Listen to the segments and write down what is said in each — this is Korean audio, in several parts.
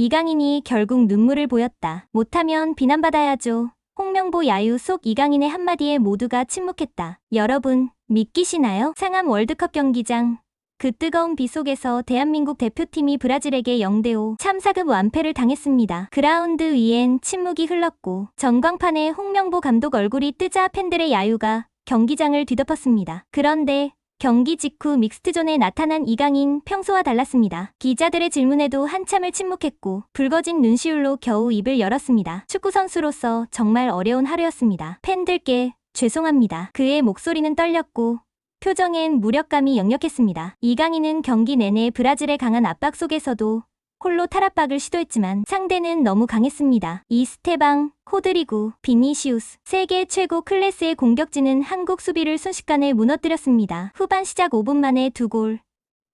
이강인이 결국 눈물을 보였다. 못하면 비난받아야죠. 홍명보 야유 속 이강인의 한마디에 모두가 침묵했다. 여러분, 믿기시나요? 상암 월드컵 경기장. 그 뜨거운 비 속에서 대한민국 대표팀이 브라질에게 0대5 참사급 완패를 당했습니다. 그라운드 위엔 침묵이 흘렀고 전광판에 홍명보 감독 얼굴이 뜨자 팬들의 야유가 경기장을 뒤덮었습니다. 그런데 경기 직후 믹스트존에 나타난 이강인 평소와 달랐습니다. 기자들의 질문에도 한참을 침묵했고 붉어진 눈시울로 겨우 입을 열었습니다. 축구 선수로서 정말 어려운 하루였습니다. 팬들께 죄송합니다. 그의 목소리는 떨렸고 표정엔 무력감이 역력했습니다. 이강인은 경기 내내 브라질의 강한 압박 속에서도 홀로 탈압박을 시도했지만 상대는 너무 강했습니다. 이 스테방, 호드리구, 비니시우스, 세계 최고 클래스의 공격진은 한국 수비를 순식간에 무너뜨렸습니다. 후반 시작 5분 만에 두 골.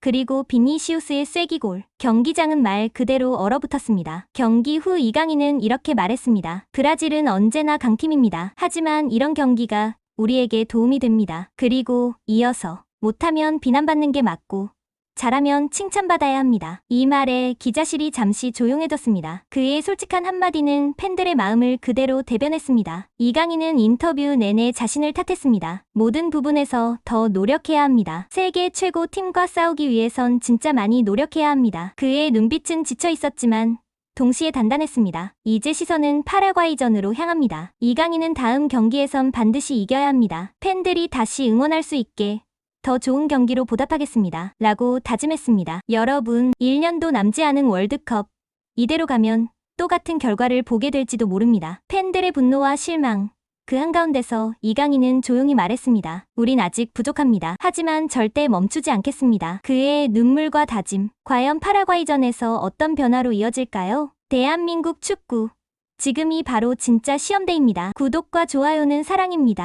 그리고 비니시우스의 쐐기골. 경기장은 말 그대로 얼어붙었습니다. 경기 후 이강인은 이렇게 말했습니다. 브라질은 언제나 강팀입니다. 하지만 이런 경기가 우리에게 도움이 됩니다. 그리고 이어서 못하면 비난받는 게 맞고 잘하면 칭찬받아야 합니다. 이 말에 기자실이 잠시 조용해졌습니다. 그의 솔직한 한마디는 팬들의 마음을 그대로 대변했습니다. 이강인은 인터뷰 내내 자신을 탓했습니다. 모든 부분에서 더 노력해야 합니다. 세계 최고 팀과 싸우기 위해선 진짜 많이 노력해야 합니다. 그의 눈빛은 지쳐 있었지만 동시에 단단했습니다. 이제 시선은 파라과이전으로 향합니다. 이강인은 다음 경기에선 반드시 이겨야 합니다. 팬들이 다시 응원할 수 있게 더 좋은 경기로 보답하겠습니다. 라고 다짐했습니다. 여러분, 1년도 남지 않은 월드컵. 이대로 가면 또 같은 결과를 보게 될지도 모릅니다. 팬들의 분노와 실망. 그 한가운데서 이강인은 조용히 말했습니다. 우린 아직 부족합니다. 하지만 절대 멈추지 않겠습니다. 그의 눈물과 다짐. 과연 파라과이전에서 어떤 변화로 이어질까요? 대한민국 축구. 지금이 바로 진짜 시험대입니다. 구독과 좋아요는 사랑입니다.